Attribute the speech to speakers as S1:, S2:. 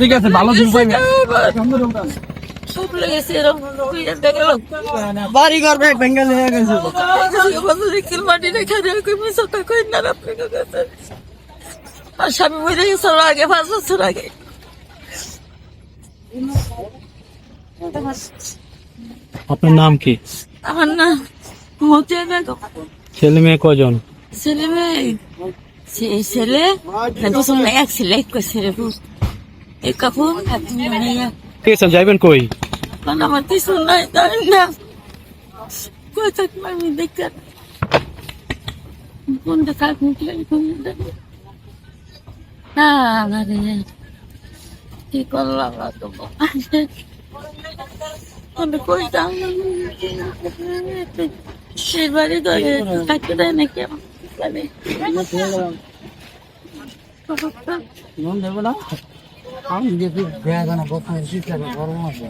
S1: ঠিক আছে ভালো। বাড়ি ঘর গেছে
S2: মাটি রেখে কই না আপনাকে কাছে আর স্বামী মরে গেছে আগে পাঁচ বছর আগে
S3: আপনার নাম কি
S2: আমার না মতে বেগম
S3: ছেলে মেয়ে কজন
S2: ছেলে সে- ছেলে এক ছেলে এক ছেলে এক কাপড়
S3: আছে যাইবেন কই
S2: আমার কিছু নাই তাই না কই থাকি আমি দেখতে কোনটা থাক মুখলে কোনটা না না রে কি করলাম আর তো আমি কই যাম সেই বাড়ি ধরে থাকতে দেয় নাকি আমার
S1: মন দেবো না। আমি দেখি বেড়া গরম আছে।